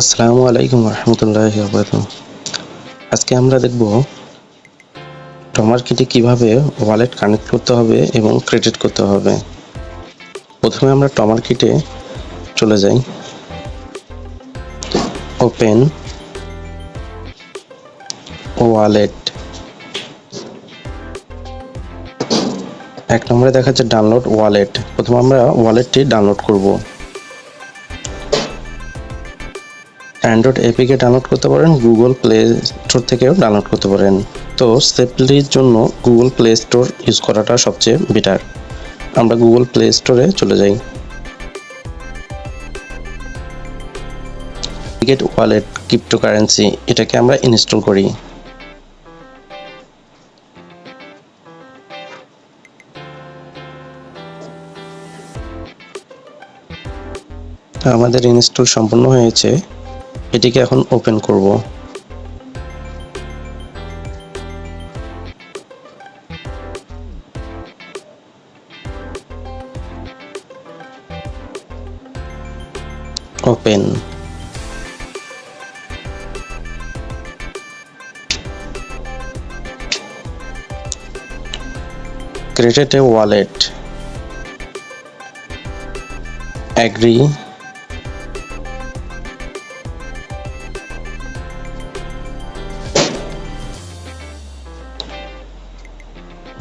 আসসালামু আলাইকুম রহমতুল্লাহ আজকে আমরা দেখব টমার্কেটে কীভাবে ওয়ালেট কানেক্ট করতে হবে এবং ক্রেডিট করতে হবে। প্রথমে আমরা টমার্কেটে চলে যাই। Open wallet. এক নম্বরে দেখা যাচ্ছে ডাউনলোড ওয়ালেট। প্রথমে আমরা ওয়ালেটটি ডাউনলোড করব। অ্যান্ড্রয়েড এপিকে ডাউনলোড করতে পারেন গুগল প্লে স্টোর থেকেও ডাউনলোড করতে পারেন। তো সেফটির জন্য গুগল প্লে স্টোর ইউজ করাটা সবচেয়ে বেটার আমরা গুগল প্লে স্টোরে চলে যাই। গেট ওয়ালেট ক্রিপ্টোকারেন্সি এটাকে আমরা ইনস্টল করি। আমাদের ইনস্টল সম্পূর্ণ হয়েছে। এটিকে এখন ওপেন করব। Open credit a wallet agree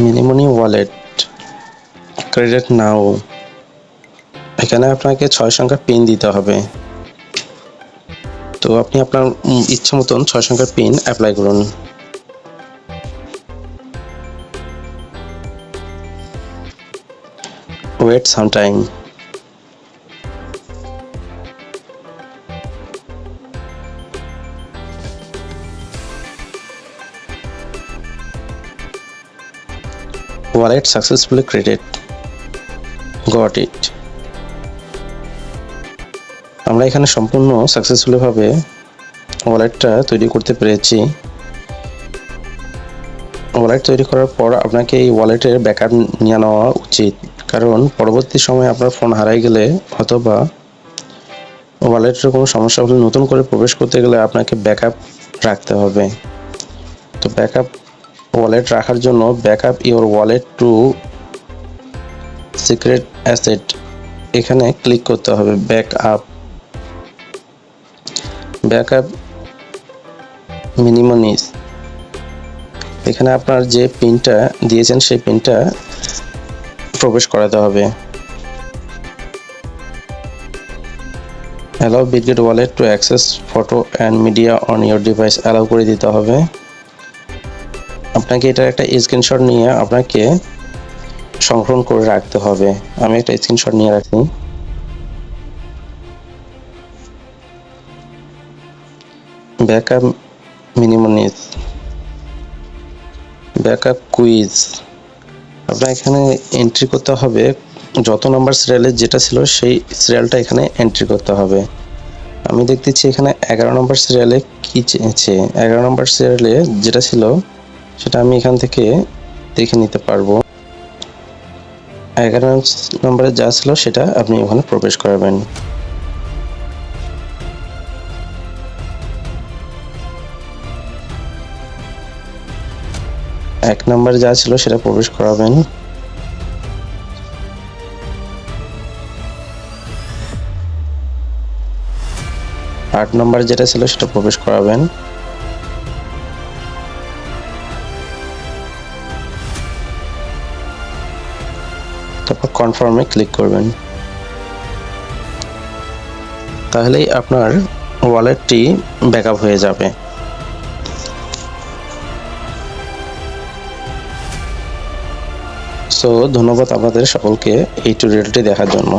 মিনিমনি wallet credit now এখানে আপনাকে ছয় সংখ্যার পিন দিতে হবে। তো আপনি আপনার ইচ্ছা মতন ছয় সংখ্যার পিন অ্যাপ্লাই করুন। Wait some wallet successfully created. Got it. আমরা এখানে সম্পূর্ণ সাকসেসফুলি ভাবে ওয়ালেটটা তৈরি করতে পেরেছি। ওয়ালেট তৈরি করার পর আপনাকে এই ওয়ালেটের ব্যাকআপ নিয়ে নেওয়া উচিত। কারণ পরবর্তী সময়ে আপনার ফোন হারাই গেলে অথবা ওয়ালেটের কোনো সমস্যা হলে নতুন করে প্রবেশ করতে গেলে আপনাকে ব্যাকআপ রাখতে হবে। তো ব্যাকআপ ওয়ালেট রাখার জন্য backup your wallet to secret asset এখানে ক্লিক করতে হবে ব্যাকআপ ব্যাকআপ মিনিমনিস এখানে আপনার যে পিনটা দিয়েছেন, সেই পিনটা প্রবেশ করাতে হবে। Allow Bitget wallet to access photo and media on your device allow করে দিতে হবে। আপনাকে এটার একটা স্ক্রিনশট নিয়ে আপনাকে সংরক্ষণ করে রাখতে হবে। আমি একটা স্ক্রিনশট নিয়ে রাখি। ব্যাকআপ মিনিমনিস ব্যাকআপ কুইজ আপনার এখানে এন্ট্রি করতে হবে। যত নাম্বার সিরিয়ালে যেটা ছিল, সেই সিরিয়ালটা এখানে এন্ট্রি করতে হবে। আমি দেখতেছি এখানে এগারো নম্বর সিরিয়ালে কি চেয়েছে? এগারো নম্বর সিরিয়ালে যেটা ছিল সেটা আমি এখান থেকে দেখে নিতে পারব। এগারো নম্বরে যা ছিল সেটা আপনি ওখানে প্রবেশ করাবেন। এক নম্বরে যা ছিল সেটা প্রবেশ করাবেন। আট নম্বরে যেটা ছিল সেটা প্রবেশ করাবেন। তারপর কনফার্মে ক্লিক করবেন। তাহলেই আপনার ওয়ালেটটি ব্যাকআপ হয়ে যাবে। সো ধন্যবাদ আপনাদের সকলকে এই টিউটোরিয়ালটি দেখার জন্য।